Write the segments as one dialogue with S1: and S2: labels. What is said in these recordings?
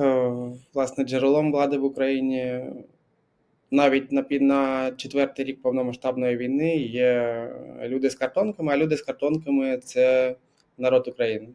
S1: Е, Власне, джерелом влади в Україні навіть на, на четвертий рік повномасштабної війни є люди з картонками, а люди з картонками це народ України.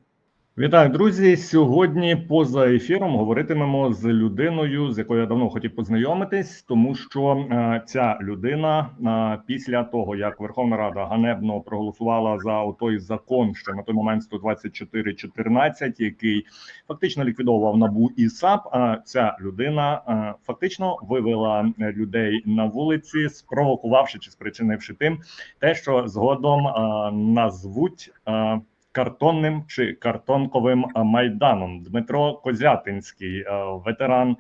S2: Вітаю, друзі! Сьогодні поза ефіром говоритимемо з людиною, з якою я давно хотів познайомитись, тому що е, ця людина е, після того, як Верховна Рада ганебно проголосувала за той закон, ще на той момент 124.14, який фактично ліквідовував набу і САП. е, ця людина фактично вивела людей на вулиці, спровокувавши чи спричинивши тим, те, що згодом назвуть. Е, картонним чи картонковим майданом. Дмитро Козятинський, е, ветеран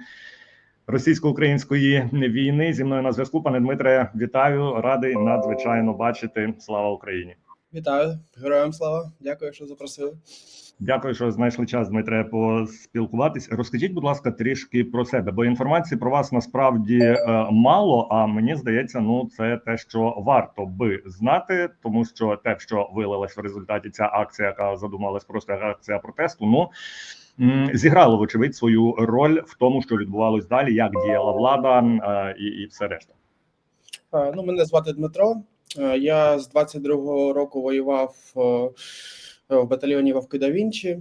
S2: російсько-української війни. Зі мною на зв'язку. Пане Дмитре, вітаю, радий надзвичайно бачити. Слава Україні!
S1: Вітаю, героям слава! Дякую, що запросили.
S2: Дякую, що знайшли час, Дмитре, поспілкуватись. Розкажіть, будь ласка, трішки про себе, бо інформації про вас насправді е, мало. А мені здається, ну це те, що варто би знати, тому що те, що вилилась в результаті ця акція, яка задумалась просто як акція протесту, ну зіграло вочевидь свою роль в тому, що відбувалось далі, як діяла влада е, і, і все решта.
S1: Е, Ну, мене звати Дмитро. Е, Я з 22-го року воював е, в батальйоні Вовки да Вінчі,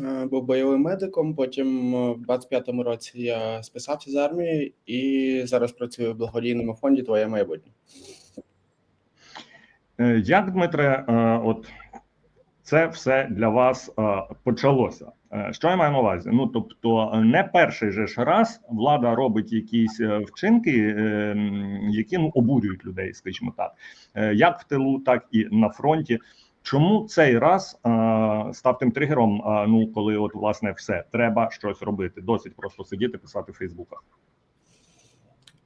S1: е, був бойовим медиком. Потім в 25-му році я списався з армії і зараз працюю в благодійному фонді Твоє майбутнє.
S2: Як Дмитре, от це все для вас почалося? Е, Що я маю на увазі? Ну тобто, не перший же ж раз влада робить якісь е, вчинки, е, які ну обурюють людей, скажімо так, Е, як в тилу, так і на фронті. Чому цей раз е, став тим тригером? е, ну коли от власне все треба щось робити, досить просто сидіти, писати в Фейсбуках.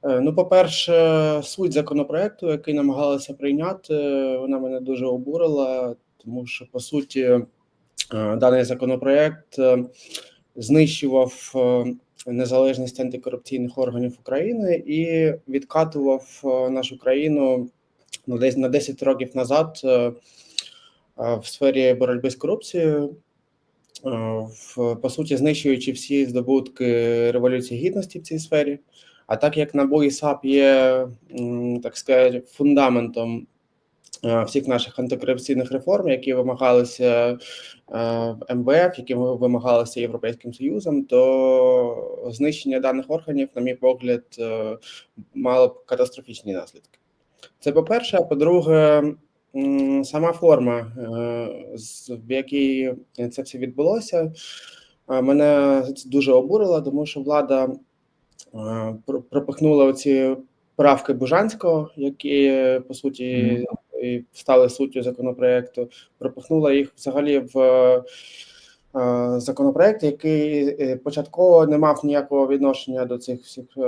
S1: Е, Ну, по-перше, суть законопроекту, який намагалися прийняти, вона мене дуже обурила, тому що по суті е, даний законопроект е, знищував е, незалежність антикорупційних органів України і відкатував е, нашу країну ну, десь на 10 років назад е, е, в сфері боротьби з корупцією. е, По суті, знищуючи всі здобутки Революції Гідності в цій сфері. А так як НАБУ і САП є, так сказати, фундаментом е, всіх наших антикорупційних реформ, які вимагалися е, в МВФ, які вимагалися Європейським Союзом, то знищення даних органів, на мій погляд, е, мало б катастрофічні наслідки. Це по-перше, а по-друге, сама форма, е, в якій це все відбулося, е, мене дуже обурила, тому що влада е, пропихнула оці правки Бужанського, які е, по суті і стали суттю законопроекту, пропихнула їх взагалі в е, законопроект, який е, початково не мав ніякого відношення до цих всіх е,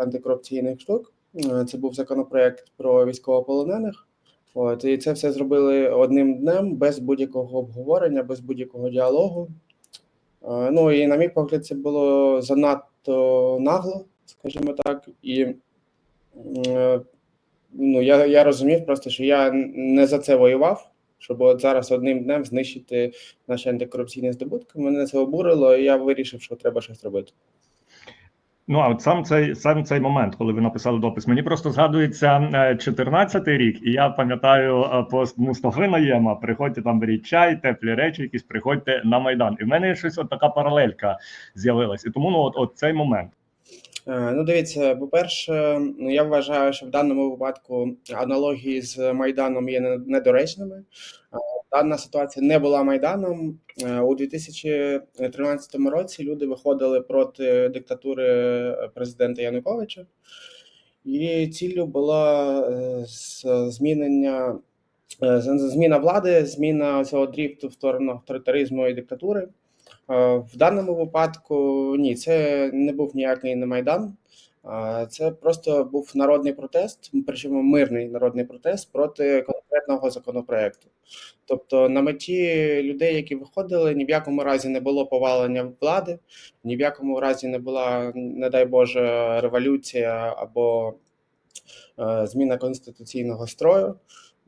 S1: антикорупційних штук. Е, Це був законопроект про військовополонених. От і це все зробили одним днем без будь-якого обговорення, без будь-якого діалогу. Е, Ну і на мій погляд, це було занадто нагло, скажімо так. І е, ну, я, я розумів просто, що я не за це воював, щоб от зараз одним днем знищити наші антикорупційні здобутки. Мене це обурило, і я вирішив, що треба щось робити.
S2: Ну а от сам цей сам цей момент, коли ви написали допис, мені просто згадується 14-й рік, і я пам'ятаю е, пост Мустафи Наєма, приходьте там, беріть чай, теплі речі, якісь приходьте на майдан. І в мене щось от така паралелька з'явилась. І тому ну от, от цей момент.
S1: Е, Ну, дивіться, по-перше, ну я вважаю, що в даному випадку аналогії з Майданом є недоречними. Е, Дана ситуація не була Майданом. Е, У 2013 році люди виходили проти диктатури президента Януковича, і ціллю була змінення зміна влади, зміна цього дріфту в авторитаризму і диктатури. Е, В даному випадку ні, це не був ніякий не майдан. а Це просто був народний протест, причому мирний народний протест проти конкретного законопроекту. Тобто на меті людей, які виходили, ні в якому разі не було повалення влади, ні в якому разі не була, не дай Боже, революція або е, зміна конституційного строю.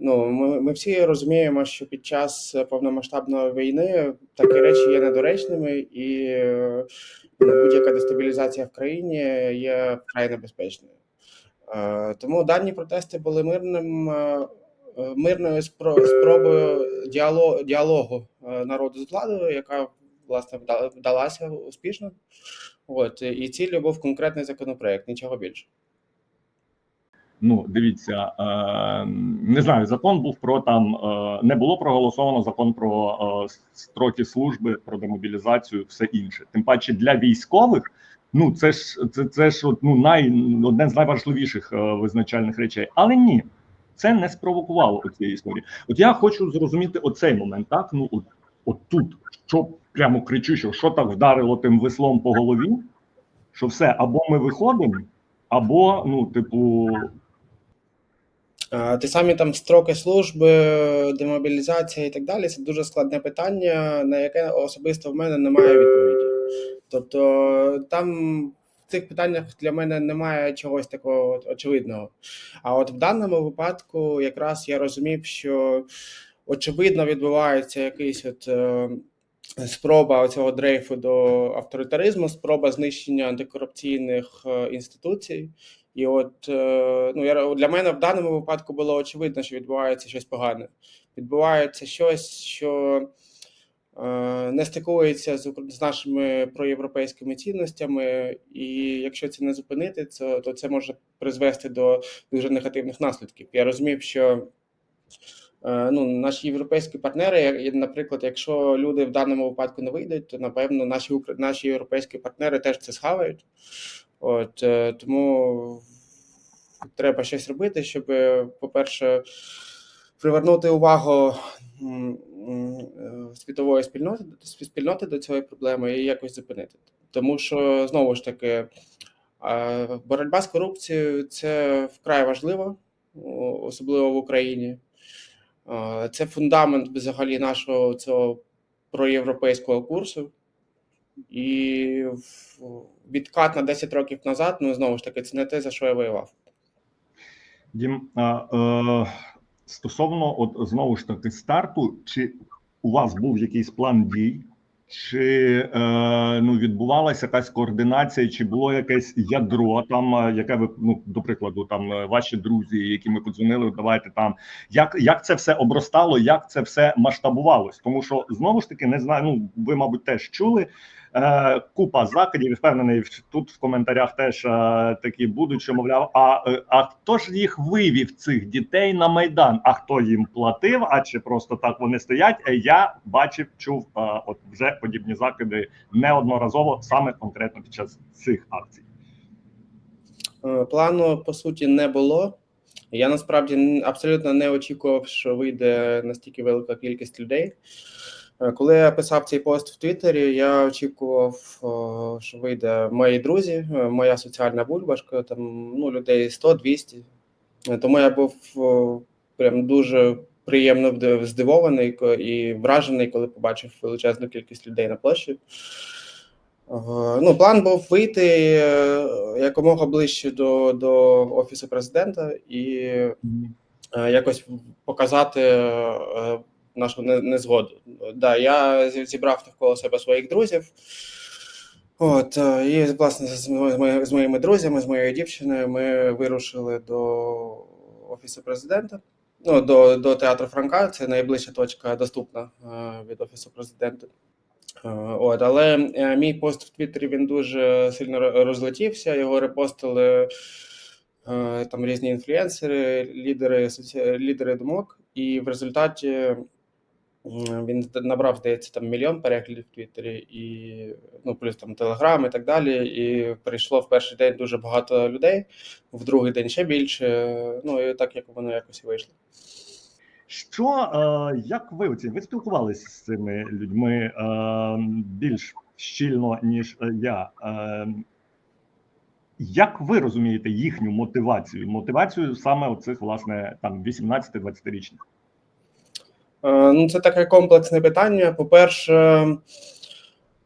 S1: Ну, ми, ми всі розуміємо, що під час повномасштабної війни такі речі є недоречними, і е, будь-яка дестабілізація в країні є вкрай небезпечною. Е, Тому дані протести були мирним, е, мирною спро- спробою діалогу, діалогу народу з владою, яка власне вда- вдалася успішно. От і ціллю був конкретний законопроект, нічого більше.
S2: Ну, дивіться, е, не знаю, закон був про там, е, не було проголосовано закон про е, строки служби, про демобілізацію, все інше. Тим паче для військових, ну це ж це, це ж ну, най, одне з найважливіших визначальних речей. Але ні, це не спровокувало цієї історії. От я хочу зрозуміти оцей момент, так? Ну, от, от тут, що прямо кричу, що, що так вдарило тим веслом по голові, що все, або ми виходимо, або, ну, типу.
S1: Ті самі там строки служби, демобілізація і так далі це дуже складне питання, на яке особисто в мене немає відповіді. Тобто там в цих питаннях для мене немає чогось такого очевидного. А от в даному випадку якраз я розумів, що очевидно відбувається якийсь от. е, Спроба цього дрейфу до авторитаризму, спроба знищення антикорупційних е, інституцій. І от е, ну я для мене в даному випадку було очевидно, що відбувається щось погане. Відбувається щось, що е, не стикується з, з нашими проєвропейськими цінностями, і якщо це не зупинити, то, то це може призвести до дуже негативних наслідків. Я розумів, що е, ну, наші європейські партнери, наприклад, якщо люди в даному випадку не вийдуть, то напевно наші наші європейські партнери теж це схавають. От е, тому треба щось робити, щоб, по-перше, привернути увагу е, світової спільноти, спільноти до цієї проблеми і якось зупинити. Тому що знову ж таки е, боротьба з корупцією це вкрай важливо, особливо в Україні. Е, Це фундамент взагалі нашого цього проєвропейського курсу. І відкат на 10 років назад, ну знову ж таки, це не те, за що я воював.
S2: Дім, а, е, стосовно от знову ж таки старту, чи у вас був якийсь план дій, чи е, ну відбувалася якась координація, чи було якесь ядро там, е, яке ви ну до прикладу, там е, ваші друзі, які ми подзвонили, давайте там як, як це все обростало, як це все масштабувалось? Тому що знову ж таки не знаю. Ну ви, мабуть, теж чули. Е, купа закидів, впевнений, тут в коментарях теж е, такі будуть, що мовляв, а, е, а хто ж їх вивів цих дітей на майдан? А хто їм платив? А чи просто так вони стоять? Я бачив, чув от вже подібні закиди неодноразово, саме конкретно під час цих акцій.
S1: Плану по суті не було. Я насправді абсолютно не очікував, що вийде настільки велика кількість людей. Е, Коли я писав цей пост в Твіттері, я очікував, що вийде мої друзі, е, моя соціальна бульбашка, там ну, людей 100-200. Е, Тому я був прям дуже приємно здивований і вражений, коли побачив величезну кількість людей на площі. Е, Ну, план був вийти е, якомога ближче до, до офісу президента і е, якось показати е, нашу незгоду. Да, я зібрав навколо себе своїх друзів. От, е, і власне з, мої- з моїми друзями, з моєю дівчиною, ми вирушили до офісу президента. Ну, до, до театру Франка, це найближча точка доступна е, від офісу президента. Е, От, але мій пост в Твіттері він дуже сильно розлетівся. Його репостили там різні інфлюенсери, лідери, лідери думок, і в результаті він набрав, здається, там мільйон переглядів в Твіттері, і ну, плюс там Телеграм і так далі. І прийшло в перший день дуже багато людей, в другий день ще більше. Ну і так як воно якось і вийшло.
S2: Що е, як ви оці ви спілкувалися з цими людьми е, більш щільно ніж е, я? Як ви розумієте їхню мотивацію? Мотивацію саме оцих, власне, там 18-20-річних?
S1: Е, Ну, це таке комплексне питання. По-перше,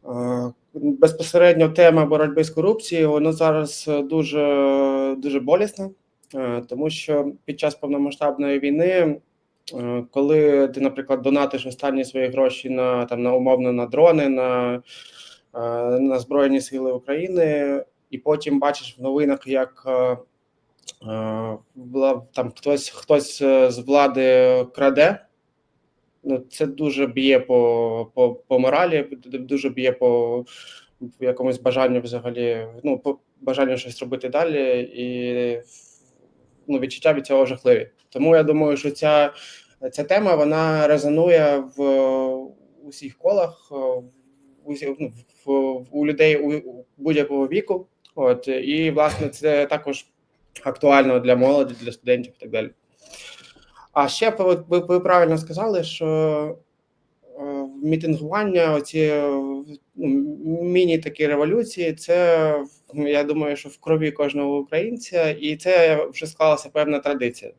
S1: е, безпосередньо тема боротьби з корупцією, воно зараз дуже, дуже болісна, е, тому що під час повномасштабної війни е, коли ти, наприклад, донатиш останні свої гроші на там на умовно на дрони, на, е, на Збройні Сили України, і потім бачиш в новинах, як е, е, там хтось хтось е, з влади краде. Ну, це дуже б'є по, по, по моралі, дуже б'є по якомусь бажанню взагалі, ну, по бажанню щось робити далі, і ну, відчуття від цього жахливі. Тому я думаю, що ця, ця тема вона резонує в усіх колах, в ну, в, у людей у будь-якого віку. От, і, власне, це також актуально для молоді, для студентів і так далі. А ще ви, ви, ви правильно сказали, що е, мітингування, оці ну, міні такі революції, це я думаю, що в крові кожного українця, і це вже склалася певна традиція.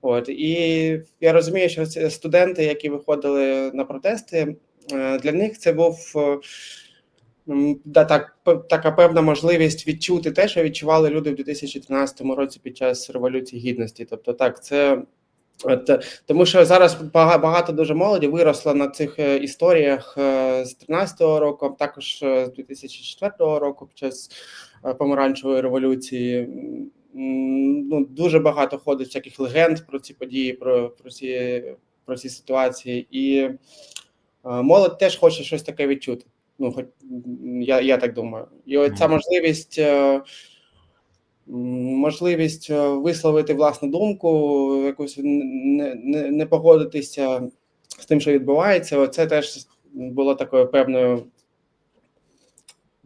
S1: От і я розумію, що студенти, які виходили на протести, е, для них це був да, так, така певна можливість відчути те, що відчували люди в 2013 році під час революції гідності. Тобто, так, це От, е, тому що зараз багато дуже молоді виросло на цих е, історіях е, з 13-го року, також з 2004 року під час помаранчевої революції. Ну, дуже багато ходить всяких легенд про ці події, про, про, ці, про ці ситуації. І молодь теж хоче щось таке відчути. Ну, хоч я, я так думаю. І от ця можливість. е, можливість е, висловити власну думку, якось не, не, не погодитися з тим, що відбувається. Це теж було такою певною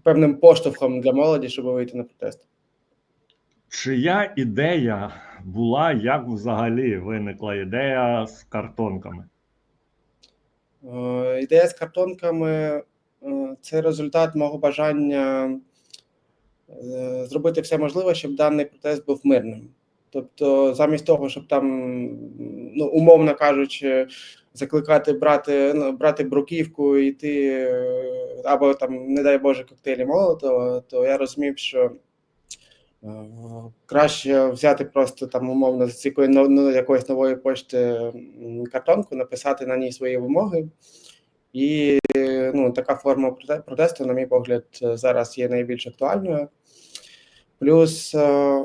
S1: певним поштовхом для молоді, щоб вийти на протест.
S2: Чия ідея була, як взагалі виникла ідея з картонками?
S1: Е, Ідея з картонками це результат мого бажання е, зробити все можливе, щоб даний протест був мирним. Тобто, замість того, щоб там, ну умовно кажучи, закликати брати ну, брати бруківку і йти, е, або там, не дай Боже, коктейлі Молотова, то я розумів, що е, краще взяти просто там умовно з якої ну, ну, якоїсь нової пошти картонку, написати на ній свої вимоги. І ну, така форма проте- протесту, на мій погляд, зараз є найбільш актуальною. Плюс е,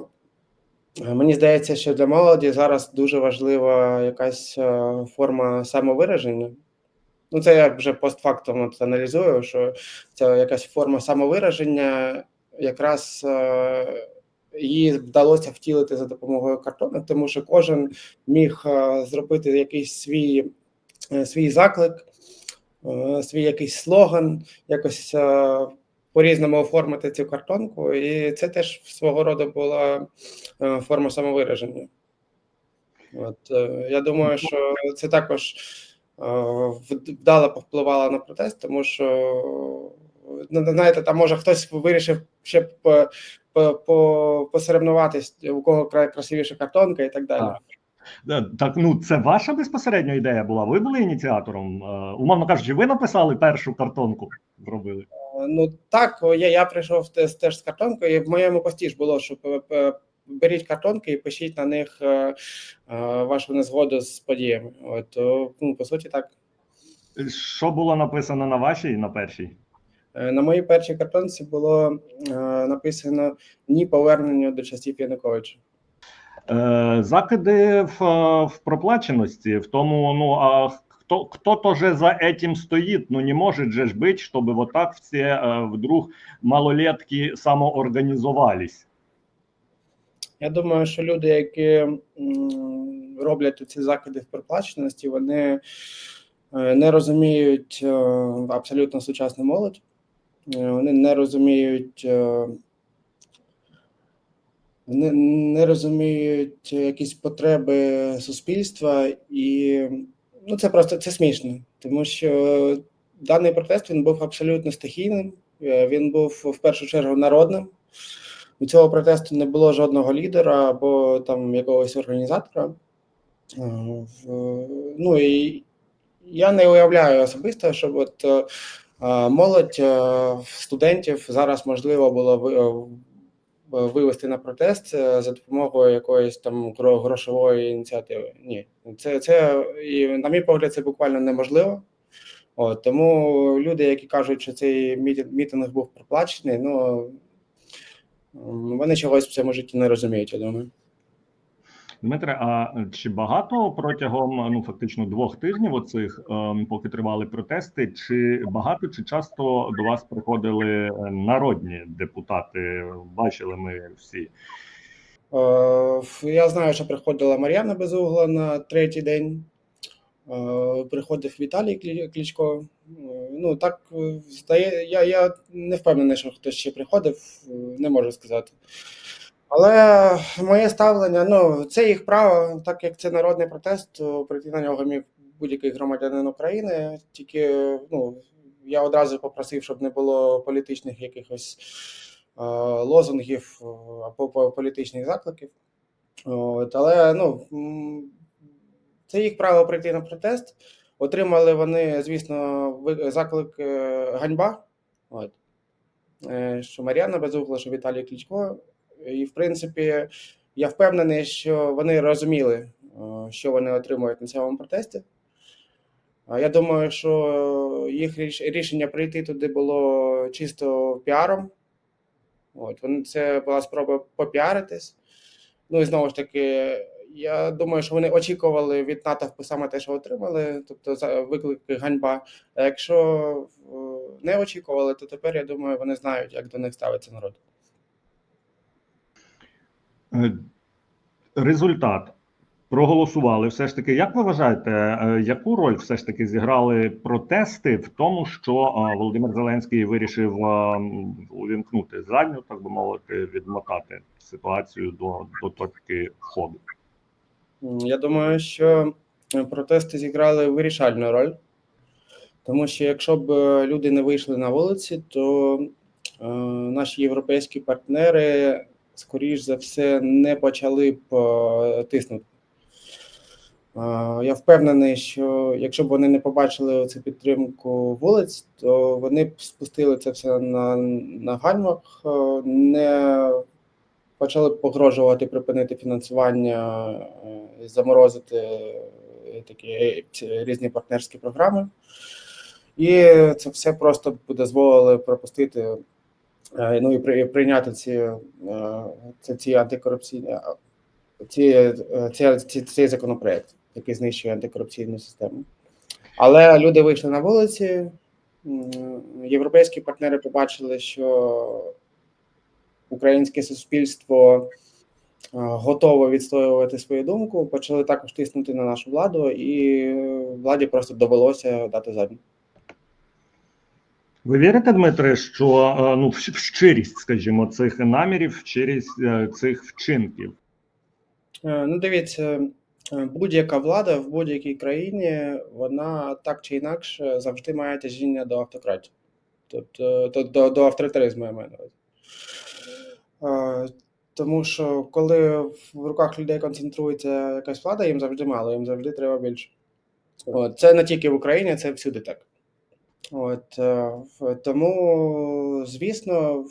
S1: мені здається, що для молоді зараз дуже важлива якась е, форма самовираження. Ну, це я вже постфактум от аналізую, що це якась форма самовираження, якраз е, її вдалося втілити за допомогою картону, тому що кожен міг е, зробити якийсь свій, е, свій заклик, е, свій якийсь слоган, якось е, по-різному оформити цю картонку, і це теж свого роду була е, форма самовираження. От, е, я думаю, що це також е, вдало повпливало на протест, тому що ну, знаєте, там може хтось вирішив ще по, по, по, посоревнуватись, у кого кра- красивіша картонка і так далі.
S2: Так. Е, ну це ваша безпосередня ідея була. Ви були ініціатором. Е, Умовно кажучи, ви написали першу картонку, зробили.
S1: Е, Ну так, я, я прийшов теж, теж з картонкою, і в моєму пості ж було, що беріть картонки і пишіть на них вашу незгоду з подіями. От, ну, по суті, так.
S2: Що було написано на вашій на першій?
S1: На моїй першій картонці було написано ні поверненню до часів Януковича.
S2: Е, Закиди в, в проплаченості, в тому, ну а хто, кто то же за этим стоїть? Ну не може же бути, щоб вот так всі е, вдруг малолетки самоорганізувались.
S1: Я думаю, що люди, які роблять ці закиди в проплаченості, вони е, не розуміють е, абсолютно сучасну молодь, вони не розуміють. Не, не розуміють якісь потреби суспільства, і ну це просто це смішно, тому що даний протест він був абсолютно стихійним. е, Він був в першу чергу народним. У цього протесту не було жодного лідера або там якогось організатора. Е, Ну і я не уявляю особисто, щоб от е, молодь студентів зараз можливо було вивести на протест е, за допомогою якоїсь там грошової ініціативи. Ні, це, це і, на мій погляд, це буквально неможливо. От, тому люди, які кажуть, що цей мітинг був проплачений, ну вони чогось в цьому житті не розуміють, я думаю.
S2: Дмитре, а чи багато протягом ну фактично двох тижнів, оцих ем, поки тривали протести, чи багато чи часто до вас приходили е, народні депутати? Бачили ми всі.
S1: Е, Я знаю, що приходила Мар'яна Безугла на третій день. Е, Приходив Віталій Кличко. Е, Ну так е, здає. Я, я не впевнений, що хтось ще приходив, е, не можу сказати. Але моє ставлення, ну, це їх право, так як це народний протест, то прийти на нього міг будь-який громадянин України. Тільки ну, я одразу попросив, щоб не було політичних якихось е, лозунгів е, або політичних закликів. От, але ну, це їх право прийти на протест. Отримали вони, звісно, заклик е, ганьба. От. Е, Що Мар'яна Безугла, що Віталій Кличко. І, в принципі, я впевнений, що вони розуміли, е, що вони отримують на цьому протесті. Я думаю, що їх рішення прийти туди було чисто піаром. От, вони, це була спроба попіаритись. Ну і знову ж таки, я думаю, що вони очікували від натовпу саме те, що отримали, тобто виклики ганьба. А якщо е, не очікували, то тепер я думаю, вони знають, як до них ставиться народ.
S2: Е, Результат проголосували. Все ж таки, як ви вважаєте, е, яку роль все ж таки зіграли протести в тому, що е, Володимир Зеленський вирішив увімкнути задню, так би мовити, відмотати ситуацію до, до точки входу?
S1: Я думаю, що протести зіграли вирішальну роль, тому що якщо б люди не вийшли на вулиці, то е, наші європейські партнери, скоріш за все, не почали б е, тиснути. Е, Я впевнений, що якщо б вони не побачили цю підтримку вулиць, то вони б спустили це все на, на гальмах, е, не почали б погрожувати припинити фінансування, заморозити такі різні партнерські програми. І це все просто б дозволило пропустити, ну і при- прийняти ці, е, ці, ці антикорупційні е, ці, е, ці, цей законопроект, який знищує антикорупційну систему. Але люди вийшли на вулиці. Європейські партнери побачили, що українське суспільство е, готове відстоювати свою думку, почали також тиснути на нашу владу, і е, владі просто довелося дати задню.
S2: Ви вірите, Дмитре, що е, ну в щирість, скажімо, цих намірів, в щирість е, цих вчинків?
S1: Е, Ну, дивіться, будь-яка влада в будь-якій країні, вона так чи інакше завжди має тяжіння до автократії, тобто до, до, авторитаризму, я маю на увазі. Е, Тому що коли в руках людей концентрується якась влада, їм завжди мало, їм завжди треба більше. Це не тільки в Україні, це всюди так. От, е, тому, звісно,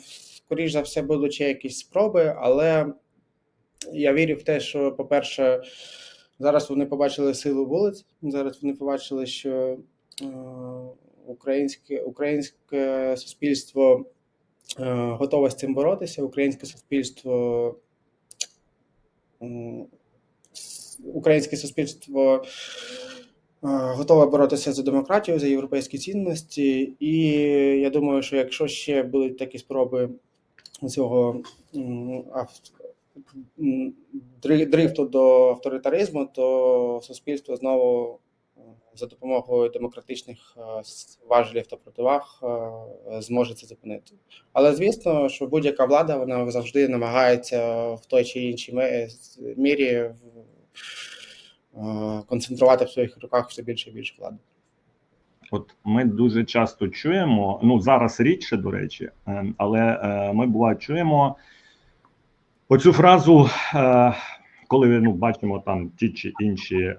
S1: скоріш за все, будуть ще якісь спроби, але я вірю в те, що, по-перше, зараз вони побачили силу вулиць. Зараз вони побачили, що е, українське, українське суспільство е, готове з цим боротися. Українське суспільство. Українське суспільство е, готове боротися за демократію, за європейські цінності. І я думаю, що якщо ще будуть такі спроби цього дрифту до авторитаризму, то суспільство знову е, за допомогою демократичних е, важелів та противаг зможе це зупинити. Але звісно, що будь-яка влада вона завжди намагається в той чи іншій мірі концентрувати в своїх руках все більше і більше влади.
S2: От ми дуже часто чуємо, ну зараз рідше, до речі, е, але е, ми буває чуємо оцю фразу, е, коли ну, бачимо там ті чи інші е,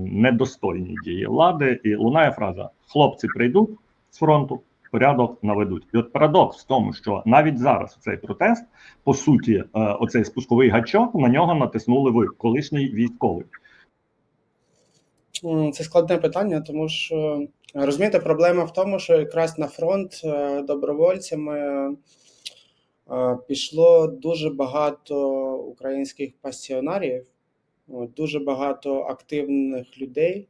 S2: недостойні дії влади, і лунає фраза: хлопці прийдуть з фронту, порядок наведуть. І от парадокс в тому, що навіть зараз цей протест, по суті, е, оцей спусковий гачок на нього натиснули ви, колишній військовий.
S1: Це складне питання, тому що розумієте, проблема в тому, що якраз на фронт е, добровольцями е, пішло дуже багато українських пасіонарів, дуже багато активних людей.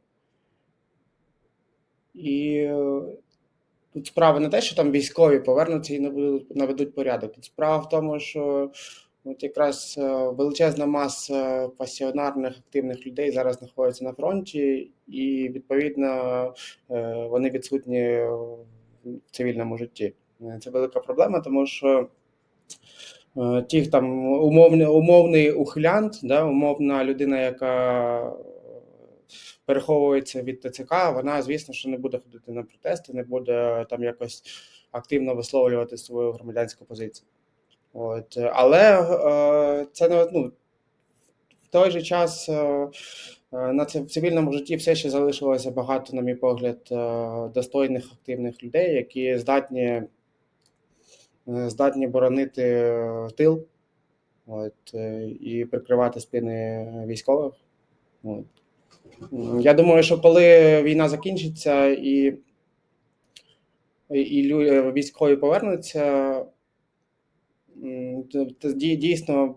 S1: І е, тут справа не те, що там військові повернуться і наведуть порядок. Тут справа в тому, що От якраз е, величезна маса пасіонарних активних людей зараз знаходиться на фронті, і відповідно е, вони відсутні в цивільному житті. Е, Це велика проблема, тому що ті там умовний, умовний ухилянт, да, умовна людина, яка переховується від ТЦК, вона, звісно, що не буде ходити на протести, не буде там якось активно висловлювати свою громадянську позицію. От, е, але е, це не ну, в той же час е, на цивільному житті все ще залишилося багато, на мій погляд, достойних активних людей, які здатні, здатні боронити тил от, і прикривати спини військових. От. Я думаю, що коли війна закінчиться і, і е, військові повернуться. М, то- то дій- дійсно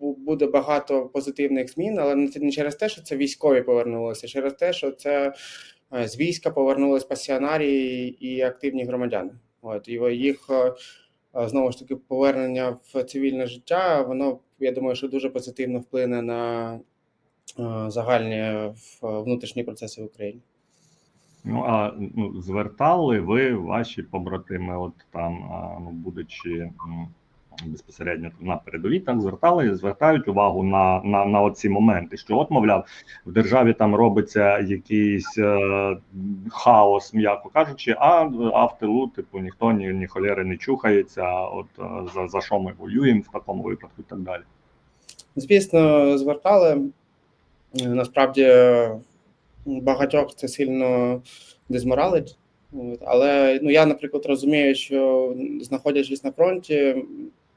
S1: буде багато позитивних змін, але не через те, що це військові повернулися, а через те, що це е, з війська повернулись пасіонарії і активні громадяни. От і їх е, е, знову ж таки повернення в цивільне життя, воно я думаю, що дуже позитивно вплине на загальні внутрішні процеси в Україні.
S2: Ну а ну, звертали ви ваші побратими, от там, ну будучи безпосередньо на передовій, так звертали, звертають увагу на, на, на оці моменти, що от, мовляв, в державі там робиться якийсь е, хаос, м'яко кажучи, а, а в тилу, типу, ніхто ні, ні холєри не чухається. От е, за, за що ми воюємо в такому випадку, і так далі.
S1: Звісно, звертали. Е, Насправді е, багатьох це сильно дезморалить. Але ну, я, наприклад, розумію, що знаходячись на фронті,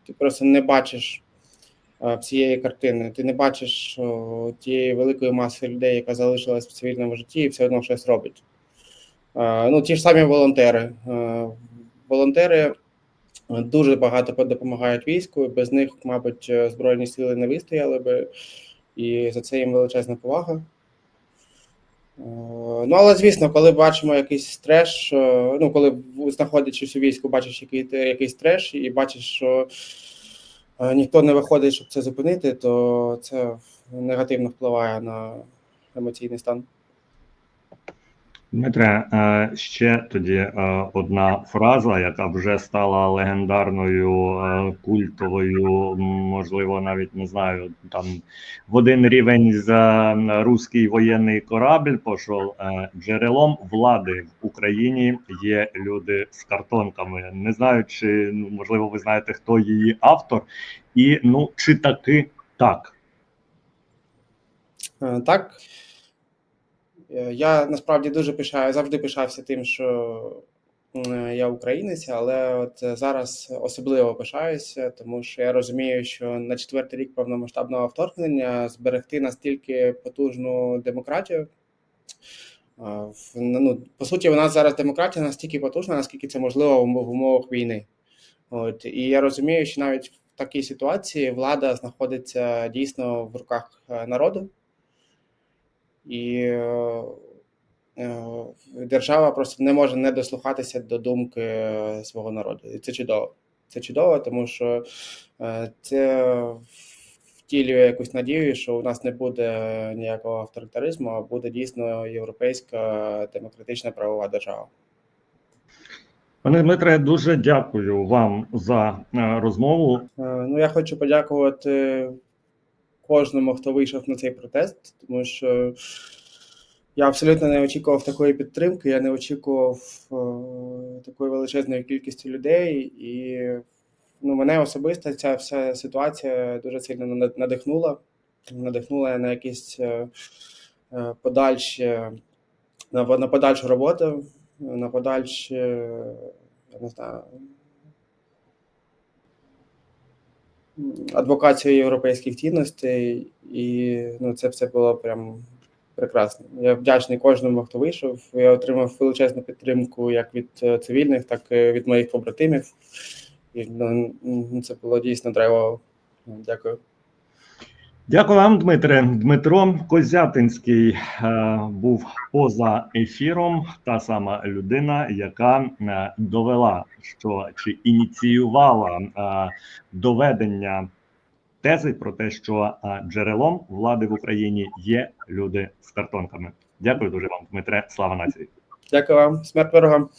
S1: ти просто не бачиш е, всієї картини. Ти не бачиш тієї великої маси людей, яка залишилась в цивільному житті і все одно щось робить. Е, Ну, ті ж самі волонтери. Е, Волонтери дуже багато допомагають війську. Без них, мабуть, Збройні сили не вистояли би, і за це їм величезна повага. Е, Ну, але звісно, коли бачимо якийсь треш, е, ну коли знаходячись у війську, бачиш який, якийсь треш, і бачиш, що е, ніхто не виходить, щоб це зупинити, то це негативно впливає на емоційний стан.
S2: Дмитре, е, ще тоді е, одна фраза, яка вже стала легендарною, е, культовою, можливо, навіть не знаю, там в один рівень за руський воєнний корабль пішов. Джерелом влади в Україні є люди з картонками. Не знаю, чи ну, можливо ви знаєте, хто її автор, і ну чи таки так.
S1: Так. Е, Я насправді дуже пишаю, завжди пишався тим, що е, я українець, але от зараз особливо пишаюся, тому що я розумію, що на четвертий рік повномасштабного вторгнення зберегти настільки потужну демократію. Ну, по суті, у нас зараз демократія настільки потужна, наскільки це можливо в умовах війни. От і я розумію, що навіть в такій ситуації влада знаходиться дійсно в руках е, народу і е, е, держава просто не може не дослухатися до думки е, свого народу. І це чудово. Це чудово, тому що це втілює якусь надію, що у нас не буде ніякого авторитаризму, а буде дійсно європейська демократична правова держава.
S2: Пане Дмитре, дуже дякую вам за розмову.
S1: Ну, я хочу подякувати кожному, хто вийшов на цей протест, тому що я абсолютно не очікував такої підтримки, я не очікував е, такої величезної кількості людей, і ну, мене особисто ця вся ситуація дуже сильно надихнула. Надихнула на якісь е, е, подальші на, на подальшу роботу, на подальші я не знаю. Адвокацією європейських цінностей, і ну, це все було прям прекрасно. Я вдячний кожному, хто вийшов. Я отримав величезну підтримку як від е, цивільних, так і від моїх побратимів. І ну, це було дійсно драйвово. Дякую.
S2: Дякую вам, Дмитре. Дмитро Козятинський е, був поза ефіром. Та сама людина, яка е, довела, що чи ініціювала е, доведення тези про те, що джерелом влади в Україні є люди з картонками. Дякую дуже вам, Дмитре. Слава нації.
S1: Дякую вам. Смерть ворогам.